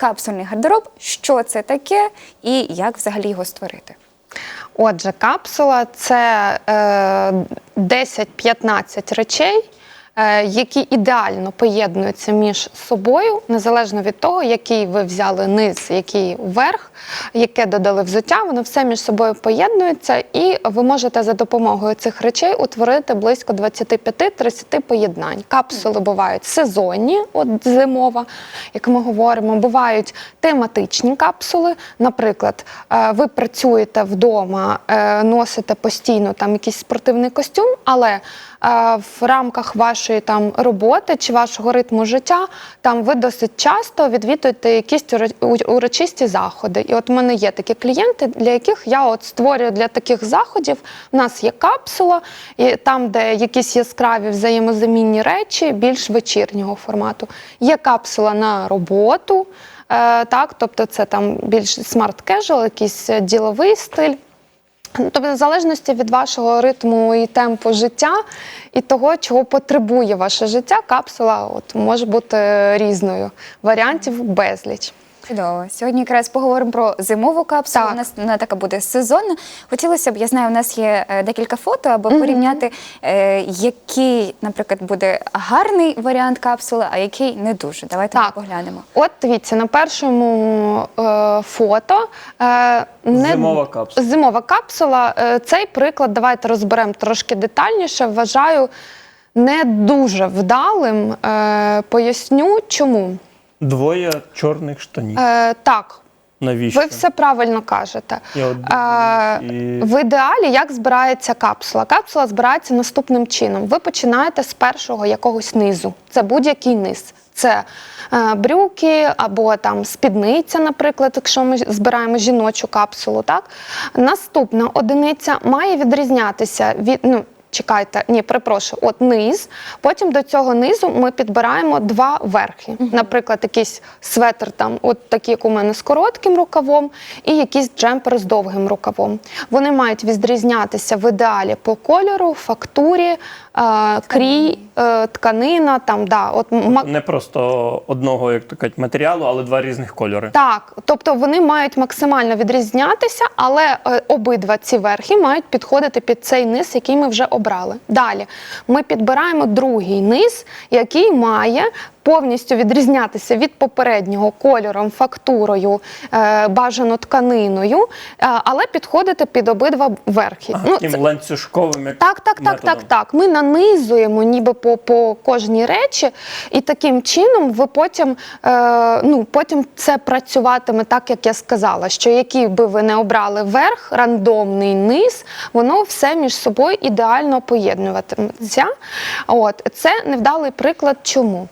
Капсульний гардероб, що це таке і як взагалі його створити? Отже, капсула це е, 10-15 речей, які ідеально поєднуються між собою, незалежно від того, який ви взяли низ, який верх, яке додали взуття, воно все між собою поєднується, і ви можете за допомогою цих речей утворити близько 25-30 поєднань. Капсули бувають сезонні, от зимова, як ми говоримо, бувають тематичні капсули. Наприклад, е, ви працюєте вдома, е, носите постійно там якийсь спортивний костюм, але е, в рамках вашої там роботи чи вашого ритму життя там ви досить часто відвідуєте якісь урочисті заходи. І от в мене є такі клієнти, для яких я от створюю для таких заходів. У нас є капсула, і там, де якісь яскраві взаємозамінні речі, більш вечірнього формату. Є капсула на роботу. Е, так, тобто це там більш смарт кежуал, якийсь е, діловий стиль. Тобто, в залежності від вашого ритму і темпу життя і того, чого потребує ваше життя, капсула от, може бути різною. Варіантів безліч. Чудово. Сьогодні якраз поговоримо про зимову капсулу. Так. У нас вона така буде сезонна. Хотілося б, я знаю, у нас є е, декілька фото, аби порівняти, е, який, наприклад, буде гарний варіант капсули, а який не дуже. Давайте ми Так. поглянемо. От дивіться, на першому е, фото е, не Зимова капсула. Зимова капсула. Е, цей приклад давайте розберемо трошки детальніше. Вважаю не дуже вдалим. Е, поясню, чому. Двоє чорних штанів. Е, так, Навіщо? ви все правильно кажете. Я от Е, і- В ідеалі як збирається капсула? Капсула збирається наступним чином. Ви починаєте з першого якогось низу. Це будь-який низ. Це е, брюки або там спідниця, наприклад, якщо ми збираємо жіночу капсулу. Так наступна одиниця має відрізнятися від ну. Чекайте, ні, перепрошую, от низ. Потім до цього низу ми підбираємо два верхи. Наприклад, якийсь светр, там, от такий, як у мене з коротким рукавом, і якийсь джемпер з довгим рукавом. Вони мають відрізнятися в ідеалі по кольору, фактурі, крій, е, тканина. Там, да, от, Не просто одного, як то кажуть, матеріалу, але два різних кольори. так, тобто вони мають максимально відрізнятися, але е, обидва ці верхи мають підходити під цей низ, який ми вже обрали. Далі ми підбираємо другий низ, який має повністю відрізнятися від попереднього кольором, фактурою, е, бажано тканиною, е, але підходити під обидва верхи. Ага, Ну, таким це- ланцюжковим як так, так, так, методом. так, так. Ми нанизуємо ніби по, по кожній речі, і таким чином ви потім, е, ну, потім це працюватиме так, як я сказала, що який би ви не обрали верх, рандомний низ, воно все між собою ідеально поєднуватиметься. От це невдалий приклад. Чому?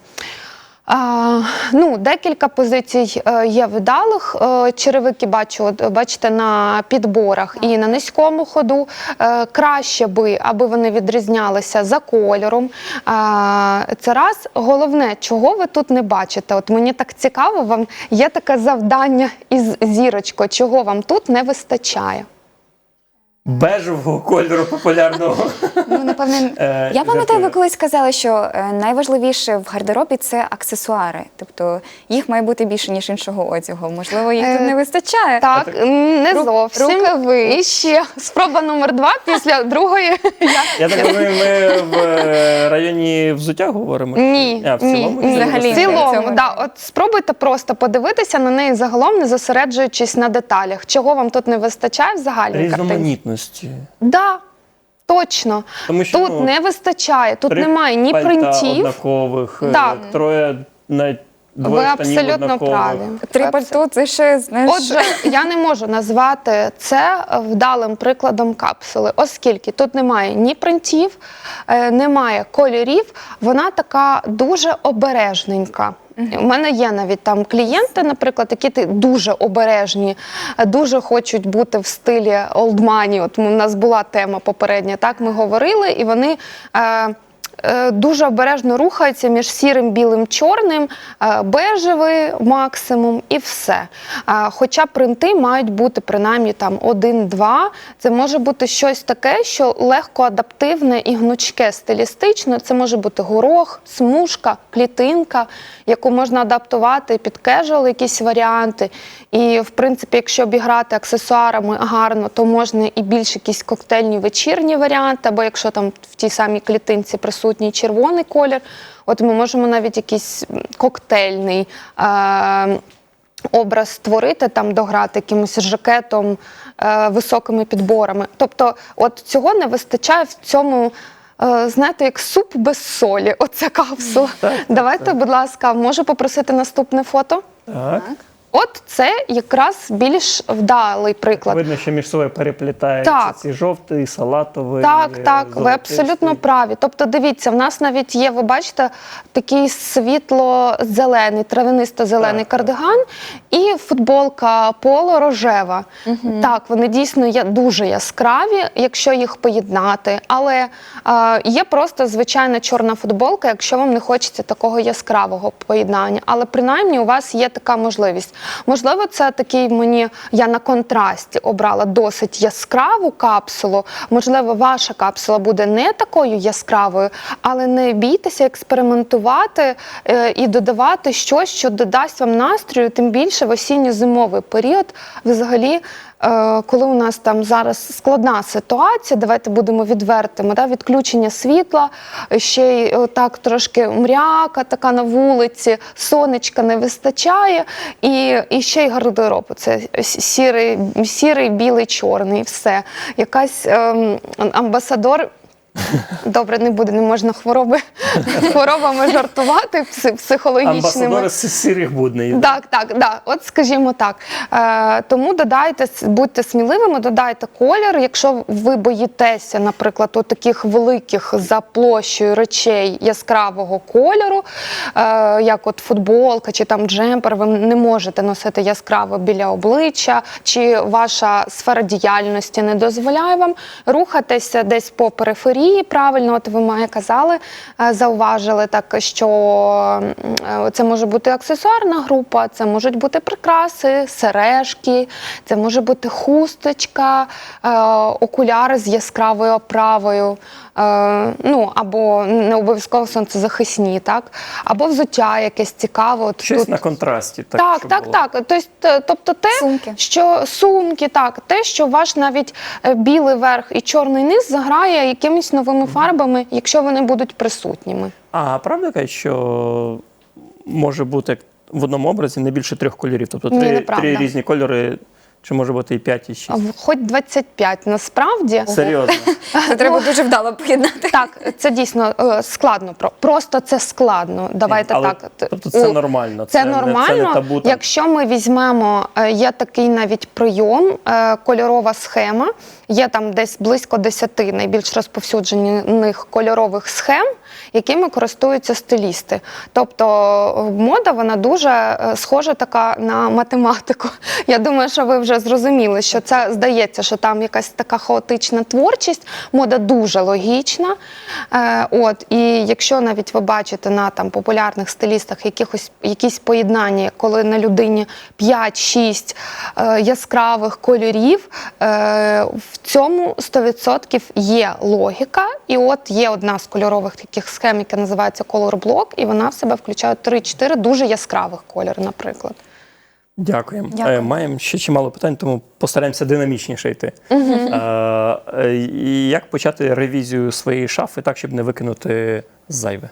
А, ну, декілька позицій е, є вдалих. Е, черевики бачу, от, бачите, на підборах і на низькому ходу. Е, краще би, аби вони відрізнялися за кольором. А, це раз. Головне, чого ви тут не бачите. От мені так цікаво, вам є таке завдання із зірочкою, чого вам тут не вистачає. Бежевого кольору популярного. Ну, напевне, Е, я пам'ятаю, ви колись сказали, що е, найважливіше в гардеробі це аксесуари. Тобто їх має бути більше, ніж іншого одягу. Можливо, їх тут Е, не вистачає. Так, не зовсім. рукави. І ще спроба номер два після другої. Я так розумію, ми в районі взуття говоримо? Ні, А, в цілому? ні. Взагалі в цілому, да, от спробуйте просто подивитися на неї загалом, не зосереджуючись на деталях. Чого вам тут не вистачає в загальній картині? Різноманітності. Да, точно. Тому що, тут ну, не вистачає, тут Три немає ні пальта принтів. однакових, е, Так. троє навіть двоє Ви штанів абсолютно однакових. праві. Три пальто це ще знаєш. Отже, я не можу назвати це вдалим прикладом капсули, оскільки тут немає ні принтів, е, немає кольорів. Вона така дуже обережненька. У мене є навіть там клієнти, наприклад, які дуже обережні, дуже хочуть бути в стилі олдмані. От у нас була тема попередня, так ми говорили, і вони. Е, дуже обережно рухаються між сірим, білим, чорним, е, бежевий максимум і все. Е, Хоча принти мають бути принаймні там один-два. Це може бути щось таке, що легко адаптивне і гнучке стилістично. Це може бути горох, смужка, клітинка, яку можна адаптувати під кежуал якісь варіанти. І, в принципі, якщо обіграти аксесуарами гарно, то можна і більш якісь коктейльні вечірні варіанти, або якщо там в тій самій клітинці присутній червоний колір, от ми можемо навіть якийсь коктейльний. Е- Образ створити там, дограти якимось жакетом, е, високими підборами. Тобто, от цього не вистачає в цьому, е, знаєте, як суп без солі. Оця капсула. Так, так, Давайте, так. будь ласка, можу попросити наступне фото. Так. От це якраз більш вдалий приклад. Видно, що між собою переплітаються Так. ці жовтий, салатовий. Так, так, ви абсолютно праві. Тобто, дивіться, в нас навіть є, ви бачите, такий світло-зелений, травянисто-зелений Так, кардиган і футболка поло рожева. Так, вони дійсно є дуже яскраві, якщо їх поєднати. Але е, є просто звичайна чорна футболка, якщо вам не хочеться такого яскравого поєднання. Але принаймні у вас є така можливість. Можливо, це такий мені я на контрасті обрала досить яскраву капсулу. Можливо, ваша капсула буде не такою яскравою, але не бійтеся експериментувати е, і додавати щось, що додасть вам настрою, тим більше в осінньо-зимовий період. Взагалі, коли у нас там зараз складна ситуація, давайте будемо відвертими, да, відключення світла, ще й е, так трошки мряка така на вулиці, сонечка не вистачає, і, і ще й гардероб. Це сірий, сірий, білий, чорний, все. Якась ем, амбасадор. Добре, не буде, не можна хвороби хворобами жартувати пси- психологічними. Амбасадори сірих будней. Так, так, да. От скажімо так. Е, тому додайте, будьте сміливими, додайте колір. Якщо ви боїтеся, наприклад, от таких великих за площею речей яскравого кольору, е, як от футболка чи там джемпер, ви не можете носити яскраво біля обличчя, чи ваша сфера діяльності не дозволяє вам рухатися десь по периферії. Правильно, от ви Майя казали, е, зауважили так, що е, це може бути аксесуарна група, це можуть бути прикраси, сережки, це може бути хусточка, е, окуляри з яскравою оправою. Ну або не обов'язково сонцезахисні, так або взуття якесь цікаве. От Щось тут на контрасті. Так, так, так, було. так. Тобто, те- тобто те, Сумки. що сумки, так, те, що ваш навіть білий верх і чорний низ заграє якимись новими фарбами, якщо вони будуть присутніми. А правда кажуть, що може бути в одному образі не більше трьох кольорів? Тобто Ні, три, неправда. три різні кольори, чи може бути і п'ять, і А шість? Хоч 25 насправді. Серйозно. Це треба дуже вдало поєднати. Так, це дійсно е, складно. Просто це складно. Давайте Але, так. Тобто це нормально, Це, це не- це не нормально. табу. Якщо ми візьмемо, е, є такий навіть прийом, е, кольорова схема. Є там десь близько 10 найбільш розповсюджених кольорових схем, якими користуються стилісти. Тобто е, мода вона дуже е, схожа така на математику. Я думаю, що ви вже зрозуміли, що це здається, що там якась така хаотична творчість. Мода дуже логічна. Е, от, і якщо навіть ви бачите на там популярних стилістах якихось якісь поєднання, коли на людині 5-6 е, яскравих кольорів, е, в цьому 100% є логіка. І от є одна з кольорових таких схем, яка називається Color Block, і вона в себе включає 3-4 дуже яскравих кольори, наприклад. Дякуємо. Дякую. Е, Маємо ще чимало питань, тому постараємося динамічніше йти. Е, е, і як почати ревізію своєї шафи так, щоб не викинути зайве?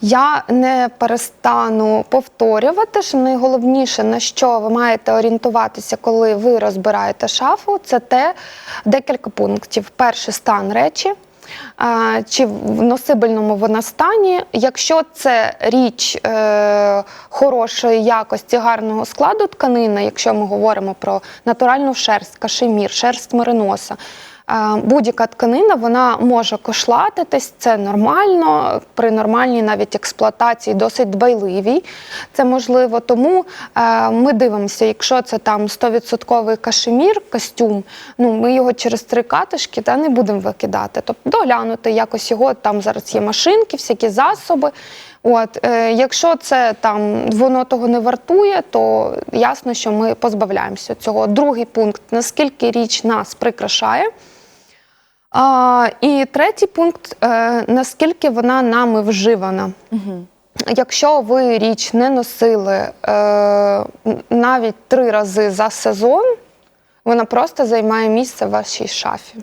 Я не перестану повторювати, що найголовніше, на що ви маєте орієнтуватися, коли ви розбираєте шафу, це те декілька пунктів. Перший стан речі. Чи в носибельному вона стані. Якщо це річ е, хорошої якості, гарного складу тканини, якщо ми говоримо про натуральну шерсть, кашемір, шерсть мериноса, Будь-яка тканина вона може кошлатитись, це нормально. При нормальній навіть експлуатації досить дбайливій. Це можливо. Тому е, ми дивимося, якщо це там 100% кашемір, костюм, ну ми його через три катишки та не будемо викидати. Тобто доглянути якось його. Там зараз є машинки, всякі засоби. От, е, якщо це там воно того не вартує, то ясно, що ми позбавляємося цього. Другий пункт: наскільки річ нас прикрашає. А, і третій пункт е, наскільки вона нами вживана. Якщо ви річ не носили е, навіть три рази за сезон, вона просто займає місце в вашій шафі.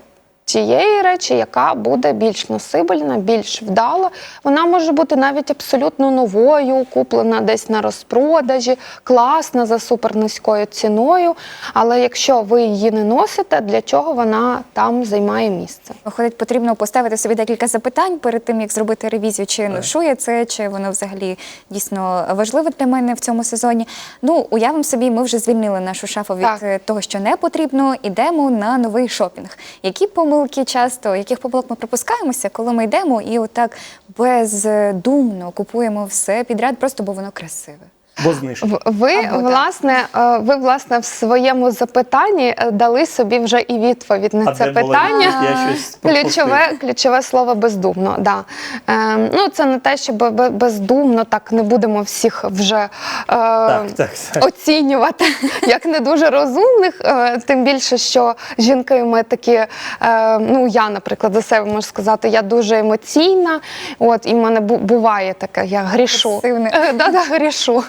Тієї речі, яка буде більш носибельна, більш вдала. Вона може бути навіть абсолютно новою, куплена десь на розпродажі, класна за супернизькою ціною. Але якщо ви її не носите, для чого вона там займає місце? Виходить, потрібно поставити собі декілька запитань перед тим, як зробити ревізію, чи ношу я це, чи воно взагалі дійсно важливе для мене в цьому сезоні. Ну, уявимо собі, ми вже звільнили нашу шафу від Так. того, що не потрібно, ідемо на новий шопінг. Які помилки часто, яких помилок ми пропускаємося, коли ми йдемо і отак бездумно купуємо все підряд, просто бо воно красиве. Бо знижки. Ви Або власне, е, ви власне в своєму запитанні е, дали собі вже і відповідь на А це де питання. відповідь? Я щось. Ключове, ключове слово бездумно. Да. Е, ну, це не те, що бе- бе- бездумно, так не будемо всіх вже е, Так, так, так. оцінювати як не дуже розумних. Е, тим більше, що жінки ми такі, е, ну я, наприклад, за себе можу сказати, я дуже емоційна. От і в мене бу- буває таке, я грішу. Е, Да, да, грішу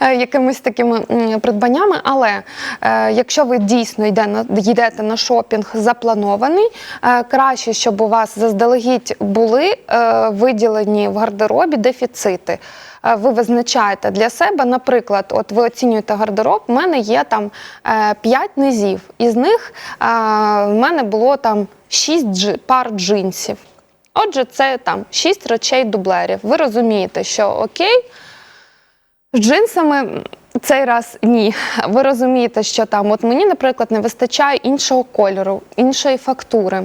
якимись такими придбаннями. Але е, якщо ви дійсно йдете на шопінг запланований, е, краще, щоб у вас заздалегідь були е, виділені в гардеробі дефіцити. Е, Ви визначаєте для себе, наприклад, от ви оцінюєте гардероб, в мене є там 5 низів, із них е, в мене було там 6 пар джинсів. Отже, це там 6 речей дублерів. Ви розумієте, що окей, з джинсами цей раз ні. Ви розумієте, що там, от мені, наприклад, не вистачає іншого кольору, іншої фактури.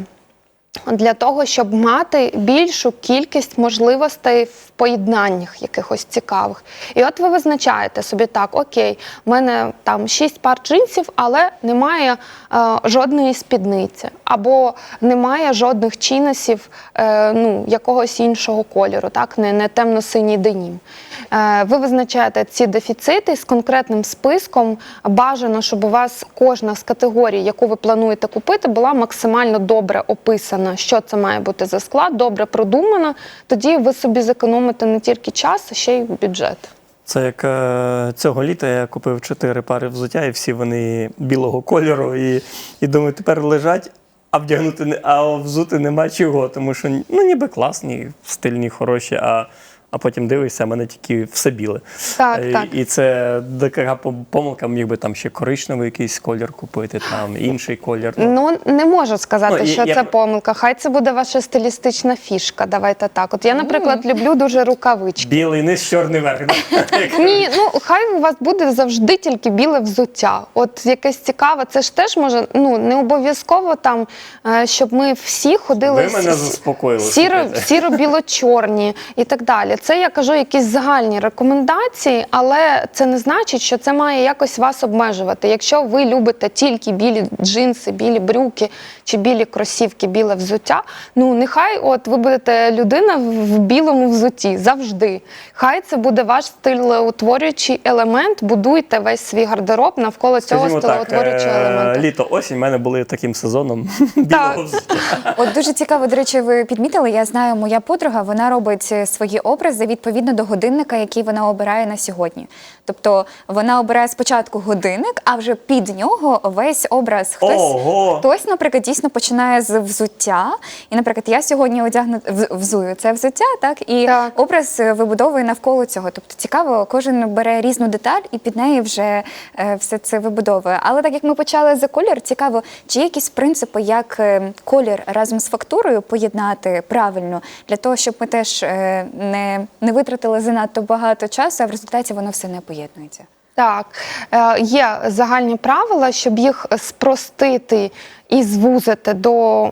Для того, щоб мати більшу кількість можливостей в поєднаннях якихось цікавих. І от ви визначаєте собі так: окей, в мене там шість пар джинсів, але немає е, жодної спідниці, або немає жодних чиносів е, ну, якогось іншого кольору, так, не, не темно-синій денім. Е, ви визначаєте ці дефіцити з конкретним списком. Бажано, щоб у вас кожна з категорій, яку ви плануєте купити, була максимально добре описана, що це має бути за склад, добре продумано. Тоді ви собі зекономите не тільки час, а ще й бюджет. Це як е, цього літа я купив чотири пари взуття, і всі вони білого кольору. І, і думаю, тепер лежать, а вдягнути а взути нема чого, тому що ну ніби класні, стильні, хороші, а, а потім дивишся, а мене тільки все біле. Так, Е, так. І це така помилка, міг би там ще коричневий якийсь колір купити, там інший колір. Ну, Ну не можу сказати, Ну, що я- це помилка. Хай це буде ваша стилістична фішка. Давайте так. От я, наприклад, люблю дуже рукавички. білий низ, чорний верх. Ні, ну хай у вас буде завжди тільки біле взуття. От якесь цікаве, це ж теж може ну не обов'язково там, е, щоб ми всі ходили Ви мене заспокоїли, сіро, сіро-біло-чорні і так далі. Це я кажу якісь загальні рекомендації, але це не значить, що це має якось вас обмежувати. Якщо ви любите тільки білі джинси, білі брюки чи білі кросівки, біле взуття, ну нехай от ви будете людина в білому взутті завжди. Хай це буде ваш стилеутворюючий елемент. Будуйте весь свій гардероб навколо цього Скажімо так, стилеутворюючого е, елементу. літо, осінь в мене були таким сезоном білого взуття. От дуже цікаво, до речі, ви підмітили. Я знаю, моя подруга вона робить е, свої образи відповідно до годинника, який вона обирає на сьогодні. Тобто вона обирає спочатку годинник, а вже під нього весь образ. Хтось, Ого! хтось, наприклад, дійсно починає з взуття. І, наприклад, я сьогодні одягну взую це взуття, так і Так. образ е, вибудовує навколо цього. Тобто цікаво, кожен бере різну деталь і під неї вже е, все це вибудовує. Але так як ми почали за колір, цікаво, чи є якісь принципи, як е, колір разом з фактурою поєднати правильно для того, щоб ми теж е, не, витратили занадто багато часу, а в результаті воно все не поєднується. Так, е, є загальні правила, щоб їх спростити і звузити до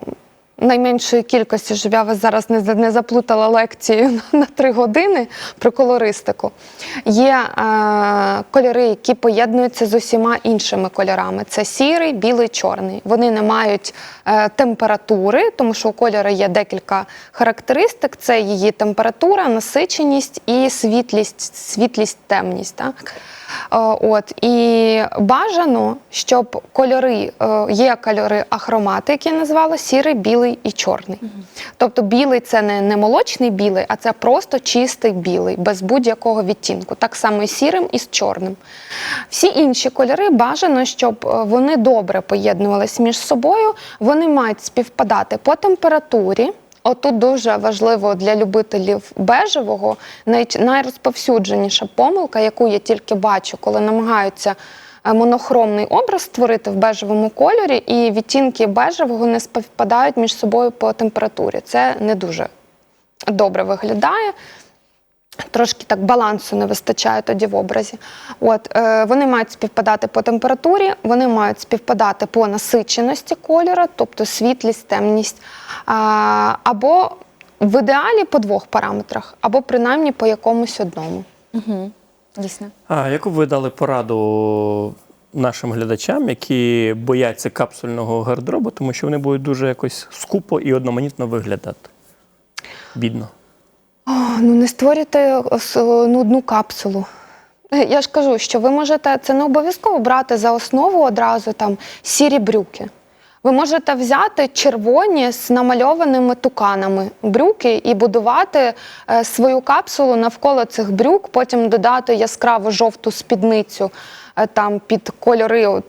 найменшої кількості, щоб я вас зараз не, не заплутала лекцію на три години про колористику. Є е, кольори, які поєднуються з усіма іншими кольорами: це сірий, білий, чорний. Вони не мають е, температури, тому що у кольору є декілька характеристик: це її температура, насиченість і світлість, світлість, темність. Так? Е, От і бажано, щоб кольори е, є кольори ахромати, які я назвала сірий, білий і чорний. Тобто білий це не, не молочний білий, а це просто чистий білий, без будь-якого відтінку. Так само і сірим, і з чорним. Всі інші кольори бажано, щоб е, вони добре поєднувалися між собою. Вони мають співпадати по температурі. Отут дуже важливо для любителів бежевого най- найрозповсюдженіша помилка, яку я тільки бачу, коли намагаються е, монохромний образ створити в бежевому кольорі, і відтінки бежевого не співпадають між собою по температурі. Це не дуже добре виглядає. Трошки так балансу не вистачає тоді в образі. От е, вони мають співпадати по температурі, вони мають співпадати по насиченості кольора, тобто світлість, темність, а, або в ідеалі по двох параметрах, або принаймні по якомусь одному. Угу. Дійсно. А яку б ви дали пораду нашим глядачам, які бояться капсульного гардеробу, тому що вони будуть дуже якось скупо і одноманітно виглядати? Бідно. Ну не створюйте нудну капсулу. Е, Я ж кажу, що ви можете це не обов'язково брати за основу одразу там сірі брюки. Ви можете взяти червоні з намальованими туканами брюки і будувати е, свою капсулу навколо цих брюк, потім додати яскраво жовту спідницю е, там під кольори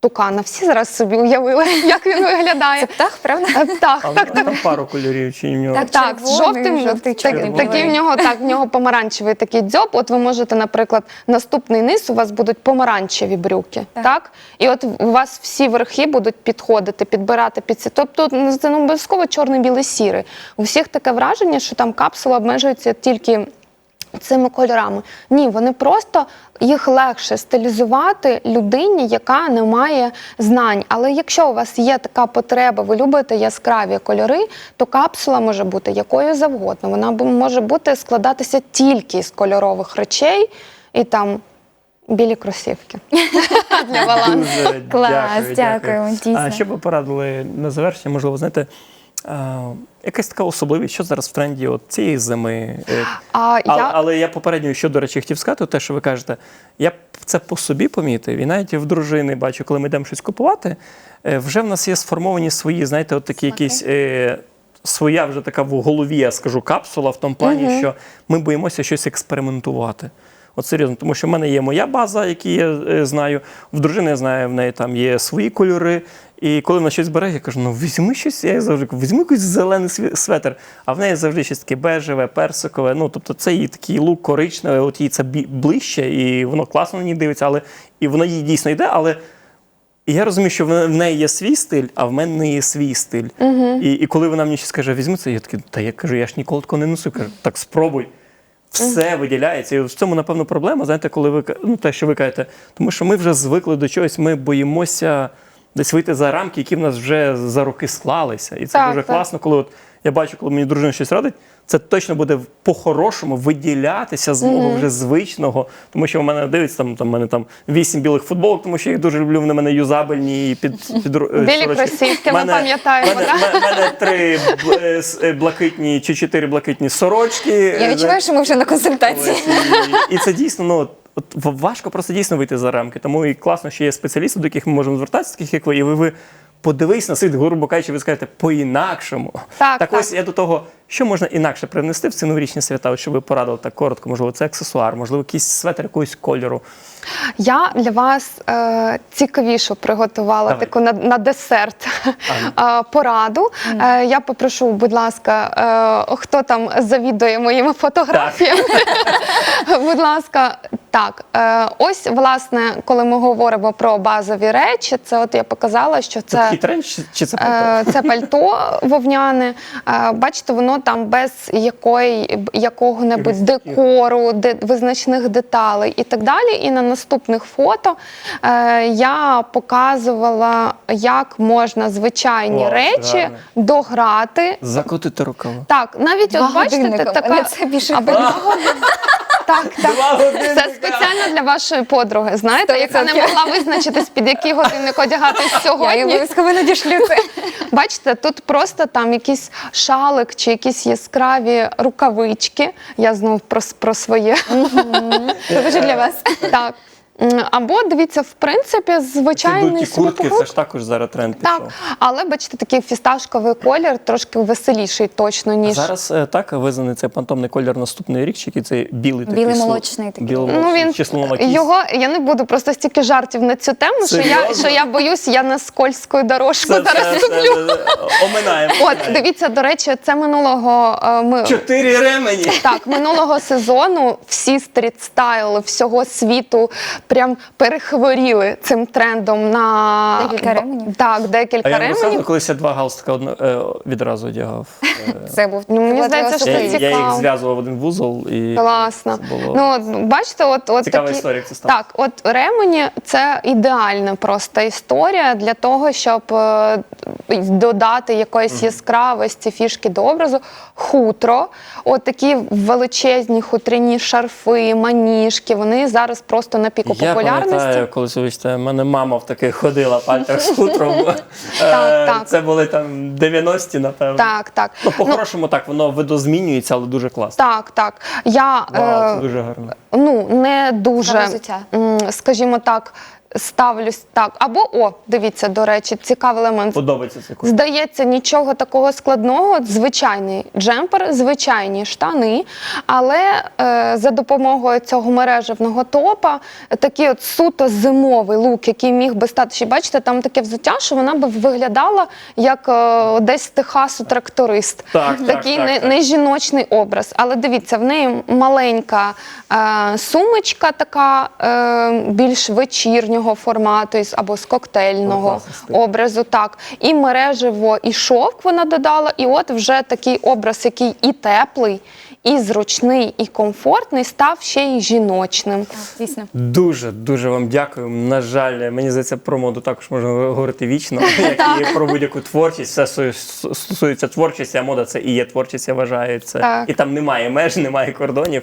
тукана. Всі зараз собі уявили, як він виглядає. Це птах, правда? Е, Так, А так, там пару кольорів чи в нього. Так, так, з червоний, жовтим жовтий, так- такий в нього так, в нього помаранчевий такий дзьоб. От ви можете, наприклад, наступний низ у вас будуть помаранчеві брюки, так. Так. І от у вас всі верхи будуть підходити, підбирати під ці. Тобто ну, це не обов'язково чорний, білий, сірий. У всіх таке враження, що там капсула обмежується тільки. Цими кольорами ні, вони просто їх легше стилізувати людині, яка не має знань. Але якщо у вас є така потреба, ви любите яскраві кольори, то капсула може бути якою завгодно. Вона може бути складатися тільки з кольорових речей і там білі кросівки для балансу. Клас, дякую, дякуємо, дійсно. А що б ви порадили на завершення, можливо, знаєте, а, якась така особливість, що зараз в тренді от цієї зими. Е, А А, я Але я попередньо, що, до речі, хотів сказати, те, що ви кажете, я б це по собі помітив, і навіть в дружини бачу, коли ми йдемо щось купувати, е, вже в нас є сформовані свої, знаєте, от такі якісь. Е, Своя вже така в голові, я скажу, капсула в тому плані, що ми боїмося щось експериментувати. От серйозно, тому що в мене є моя база, яку я е, знаю. В дружини я знаю, в неї там є свої кольори. І коли вона щось бере, я кажу, ну візьми щось, я завжди кажу, візьми якийсь зелений светр. А в неї завжди щось таке бежеве, персикове. Ну, тобто це її такий лук коричневий, от їй це ближче, і воно класно на ній дивиться, але і воно їй дійсно йде, але. І я розумію, що в неї є свій стиль, а в мене не є свій стиль. І, і коли вона мені щось каже, візьми це, я такий, та я кажу, я ж ніколи такого не носу. Кажу, так спробуй. Все виділяється. І в цьому, напевно, проблема, знаєте, коли ви ну, те, що ви кажете, тому що ми вже звикли до чогось, ми боїмося десь вийти за рамки, які в нас вже за роки склалися. І це Так, дуже так. класно, коли от я бачу, коли мені дружина щось радить, це точно буде по-хорошому виділятися з мого вже звичного, тому що в мене дивиться там, там в мене там вісім білих футболок, тому що я їх дуже люблю. Вони в мене юзабельні і під, під е, Білі кросівки, ми пам'ятаємо, мене, мене три е, е, блакитні чи чотири блакитні сорочки. Я відчуваю, що ми вже на консультації. І, і це дійсно, ну от важко просто дійсно вийти за рамки. Тому і класно, що є спеціалісти, до яких ми можемо звертатися, таких як ви, і ви, ви подивись на світ, грубо кажучи, ви скажете по-інакшому. Так, так так. ось я до того, що можна інакше принести в ці новорічні свята, от щоб ви порадили так коротко, можливо, це аксесуар, можливо, якийсь светр якогось кольору. Я для вас е, цікавішу приготувала Давай. таку на, на десерт е, пораду. Е, я попрошу, будь ласка, е, хто там завідує моїми фотографіями. будь ласка, Так, е, ось власне, коли ми говоримо про базові речі, це от я показала, що Це це. чи, чи це пальто? Е, Це пальто вовняне. Е, Бачите, воно там без якої, якого-небудь декору, де, визначних деталей і так далі. І на наступних фото е, я показувала, як можна звичайні Вау, речі гарно. дограти. Закотити рукава. Так, навіть Два от бачите, така це більше години. Так, так. Це спеціально для вашої подруги, знаєте, яка не могла визначитись, під який годинник одягатись Я сьогодні. обов'язково надішлю це. Бачите, тут просто там якийсь шалик чи якісь яскраві рукавички. Я знову про, про своє. Це дуже для вас. Так. Або дивіться, в принципі, Ці звичайний дуті куртки, це ж також зараз тренд пішов. Так, але бачите, такий фісташковий колір трошки веселіший точно, А ніж. зараз е, так визнаний цей пантомний колір наступний рік, чи який цей білий такий Білий сло- молочний такий. Ну, біломолочний, він чи його я не буду просто стільки жартів на цю тему, що я, Серйозно? що я боюсь, я на скользкою дорожку Це, зараз це, ступлю. це, це, оминаємо. От дивіться, до речі, це минулого е, ми Чотири ремені. Так, минулого сезону всі стрітстайли всього світу прям перехворіли цим трендом на Декілька ременів? Так, А декілька я не ременів. колись я два галстука одно, е, відразу одягав. Е, Це був Ну, мені здається, що я, це я їх цікаво. зв'язував в один вузол і Класно. це було Ну, от, бачите, от, от цікава такі... історія, це стало. Так, от ремені це ідеальна просто історія для того, щоб е, додати якоїсь яскравості, фішки до образу. Хутро, от такі величезні хутряні шарфи, маніжки, вони зараз просто на піку Я популярності. пам'ятаю, колись вибачте, в мене мама в таких ходила пальтах з хутром. Е. Це були там 90-ті, напевно. Так, так. Ну, по-хорошому, так, воно видозмінюється, але дуже класно. Так, так. Я Вау, е, це дуже гарно. ну не дуже, скажімо так, ставлюсь так. Або о, дивіться, до речі, цікавий елемент. Подобається цей кут. Здається, нічого такого складного. Звичайний джемпер, звичайні штани. Але е, за допомогою цього мережевного топа такий от суто зимовий лук, який міг би стати. Ще бачите, там таке взуття, що вона би виглядала як е, десь з Техасу тракторист. Так, так, Такий так, не, так. не жіночний образ. Але дивіться, в неї маленька е, сумочка, така е, більш вечірнього формату або з коктейльного образу. Так, і мережево, і шовк вона додала. І от вже такий образ, який і теплий, і зручний, і комфортний, став ще й жіночним. Так, дійсно. Дуже дуже вам дякую. На жаль, мені здається, про моду також можна говорити вічно, як і про будь-яку творчість. Все стосується творчості, а мода це і є творчість, я вважаю. Це Так. і там немає меж, немає кордонів.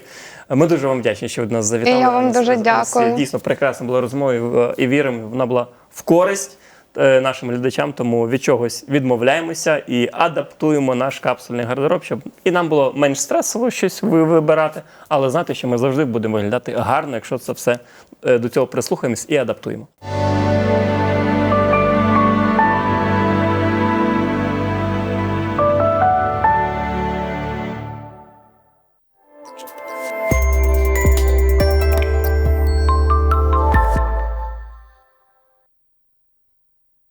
Ми дуже вам вдячні, що ви до нас завітали. Я вам дуже дякую. Дійсно прекрасна була розмова і- і віримо, вона була в користь. Е, Нашим глядачам, тому від чогось відмовляємося і адаптуємо наш капсульний гардероб, щоб і нам було менш стресово щось вибирати, але знати, що ми завжди будемо виглядати гарно, якщо це все е, до цього прислухаємось і адаптуємо.